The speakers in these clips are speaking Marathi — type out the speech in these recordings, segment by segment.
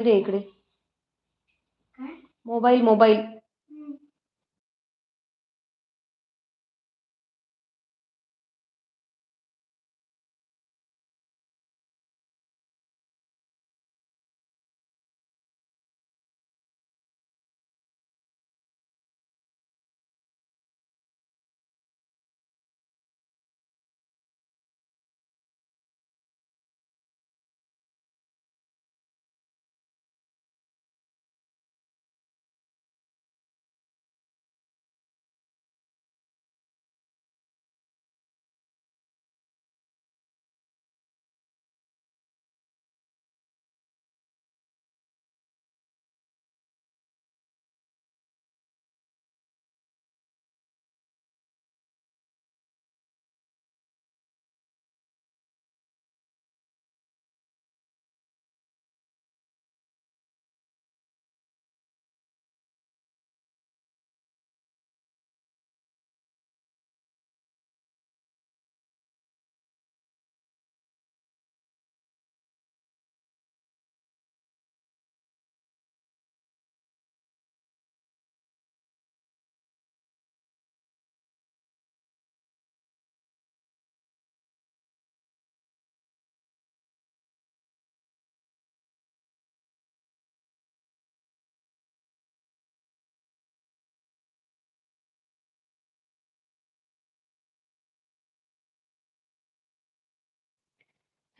दे इकडे. Mobile mobile.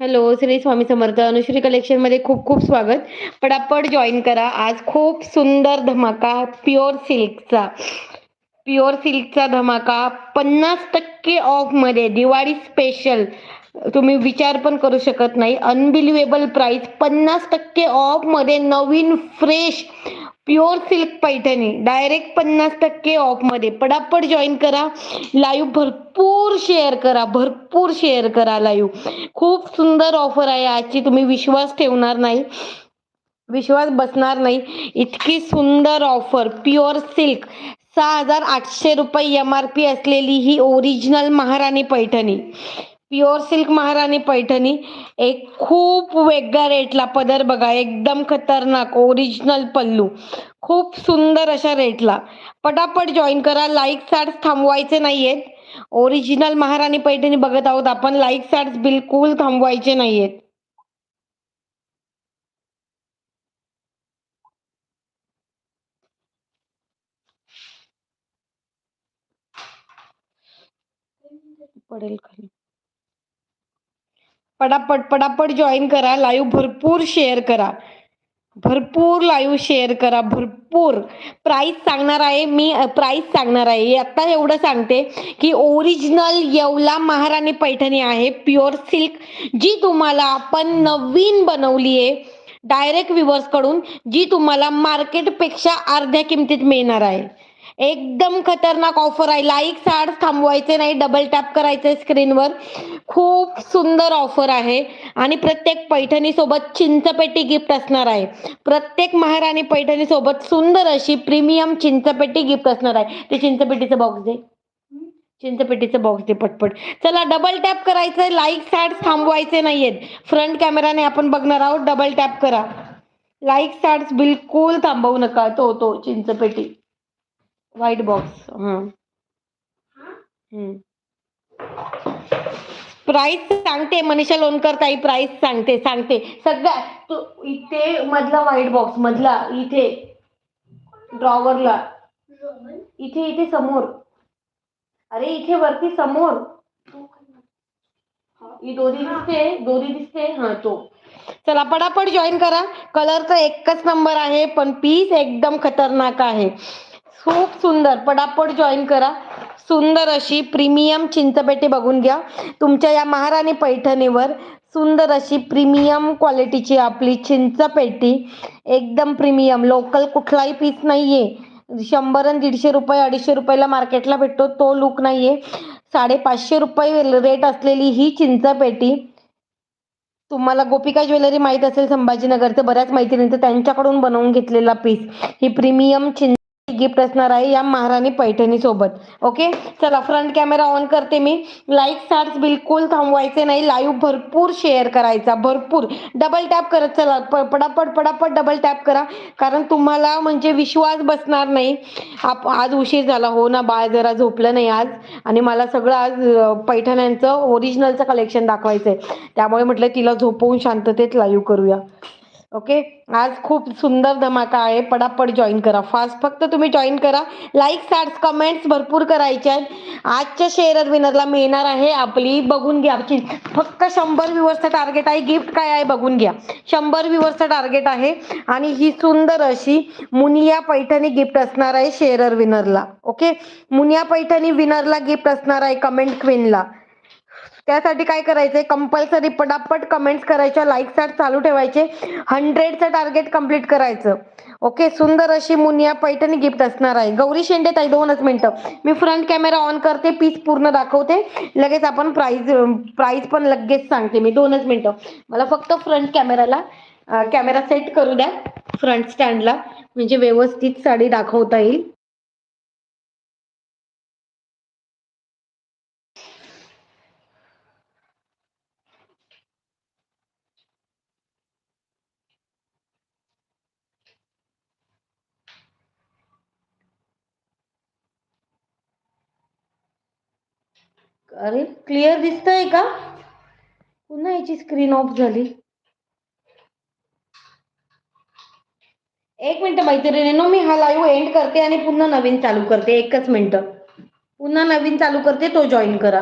Hello Shri Swami Samarth. Anushree कलेक्शनमध्ये खूप खूप स्वागत. पटापट जॉईन करा. आज खूप सुंदर धमाका प्युअर सिल्कचा प्युअर सिल्कचा धमाका पन्नास टक्के ऑफमध्ये दिवाळी स्पेशल तुम्ही विचार पण करू शकत नाही. अनबिलिव्हेबल प्राइस पन्नास टक्के ऑफमध्ये नवीन fresh pure silk Paithani direct पन्नास टक्के ऑफमध्ये पडापड जॉईन करा. लाईव्ह भरपूर शेअर करा भरपूर शेअर करा लाईव्ह खूप सुंदर ऑफर आहे. आजची तुम्ही विश्वास ठेवणार नाही. विश्वास बसणार नाही. इतकी सुंदर ऑफर प्युअर सिल्क सहा हजार आठशे रुपये एम आर पी असलेली ही ओरिजिनल महाराणी पैठणी. प्युअर सिल्क महाराणी पैठणी एक खूप वेगळ्या रेटला पदर बघा एकदम खतरनाक ओरिजिनल पल्लू खूप सुंदर अशा रेटला पटापट जॉईन करा लाईक सॅड्स थांबवायचे नाही आहेत ओरिजिनल महाराणी पैठणी बघत आहोत आपण लाईक सॅड्स बिलकुल थांबवायचे नाहीयेत पडेल खाली पटापट पटापट जॉईन करा लाईव्ह भरपूर शेअर करा. भरपूर लाईव्ह शेअर करा भरपूर. प्राईस सांगणार आहे मी प्राईस सांगणार आहे. आता एवढं सांगते की ओरिजिनल येवला महाराणी पैठणी आहे प्युअर सिल्क जी तुम्हाला आपण नवीन बनवली आहे डायरेक्टकडून जी तुम्हाला मार्केटपेक्षा अर्ध्या किमतीत मिळणार आहे. एकदम खतरनाक ऑफर आहे. लाईक साड थांबवायचे नाही. डबल टॅप करायचे स्क्रीनवर खूप सुंदर ऑफर आहे. आणि प्रत्येक पैठणी सोबत चिंचपेटी गिफ्ट असणार आहे. प्रत्येक महाराणी पैठणी सोबत सुंदर अशी प्रीमियम चिंचपेटी गिफ्ट असणार आहे. ते चिंचपेटीचं बॉक्स दे. चिंचपेटीचं बॉक्स दे पटपट. चला डबल टॅप करायचं लाईक सॅड थांबवायचे नाहीयेत. फ्रंट कॅमेराने आपण बघणार आहोत. डबल टॅप करा. लाईक सॅड्स बिलकुल थांबवू नका. तो तो चिंचपेटी. व्हाईट बॉक्स हां. प्राइस सांगते मनीषा लोणकर ताई प्राइस सांगते सांगते. सगळ्या तू इथे मधला व्हाईट बॉक्स मधला इथे ड्रॉवरला इथे इथे समोर. अरे इथे वरती समोर. ही दोरी दिसते दोरी दिसते. हा तो. चला पटापट जॉईन करा. कलर तर एकच नंबर आहे पण पीस एकदम खतरनाक आहे. खूप सुंदर. पटापट जॉईन करा. सुंदर अशी प्रीमियम चिंचपेटी बघून घ्या. तुमच्या या महाराणी पैठणीवर सुंदर अशी प्रीमियम क्वालिटीची आपली चिंचपेटी एकदम प्रीमियम लोकल कुठलाही पीस नाहीये. शंभर आणि दीडशे रुपये अडीचशे रुपयाला मार्केटला भेटतो तो लुक नाहीये. साडेपाचशे रुपये रेट असलेली ही चिंचपेटी तुम्हाला गोपिका ज्वेलरी माहीत असेल संभाजीनगरचं बऱ्याच मैत्रिणींचं त्यांच्याकडून बनवून घेतलेला पीस ही प्रीमियम चिंच गिफ्ट असणार आहे या महाराणी पैठणी सोबत ओके चला फ्रंट कॅमेरा ऑन करते मी. लाईक स्टार्ट बिलकुल थांबवायचे नाही. लाईव्ह भरपूर शेअर करायचा भरपूर. डबल टॅप करत चला. पडापट पटापट डबल टॅप करा. कारण तुम्हाला म्हणजे विश्वास बसणार नाही. आप आज उशीर झाला. हो ना बाळ जरा झोपलं नाही आज. आणि मला सगळं आज पैठण्यांचं ओरिजिनलचं कलेक्शन दाखवायचं आहे त्यामुळे म्हटलं तिला झोपवून शांततेत लाईव्ह करूया. ओके? आज खूप सुंदर धमाका आहे. पडापड जॉईन करा. फास्ट फक्त तुम्ही जॉईन करा. लाईक सॅड्स कमेंट्स भरपूर करायचे आहेत. आजच्या शेअर विनरला मिळणार आहे आपली. बघून घ्या. आमची फक्त शंभर व्ह्युअर्सचं टार्गेट आहे. गिफ्ट काय आहे बघून घ्या. शंभर व्ह्युअर्सचं टार्गेट आहे. आणि ही सुंदर अशी मुनिया पैठणी गिफ्ट असणार आहे शेअर विनरला ओके? मुनिया पैठणी विनरला गिफ्ट असणार आहे कमेंट क्वीनला त्यासाठी काय करायचंय? कंपल्सरी पटापट कमेंट्स करायच्या लाईक स्टार्ट चालू ठेवायचे हंड्रेडचं टार्गेट कंप्लीट करायचं. ओके सुंदर अशी मुनिया पैठणी गिफ्ट असणार आहे. गौरी शेंडे ताई दोनच मिनटं. मी फ्रंट कॅमेरा ऑन करते पीस पूर्ण दाखवते. लगेच आपण प्राईज प्राईज पण लगेच सांगते मी. दोनच मिनटं. मला फक्त फ्रंट कॅमेराला कॅमेरा सेट करू द्या. फ्रंट स्टँडला म्हणजे व्यवस्थित साडी दाखवता येईल. अरे क्लिअर दिसतंय का? पुन्हा याची स्क्रीन ऑफ झाली. एक मिनिट मैत्रिणीनो मी हा लाईव्ह एंड करते आणि पुन्हा नवीन चालू करते एकच मिनिट. पुन्हा नवीन चालू करते तो जॉईन करा.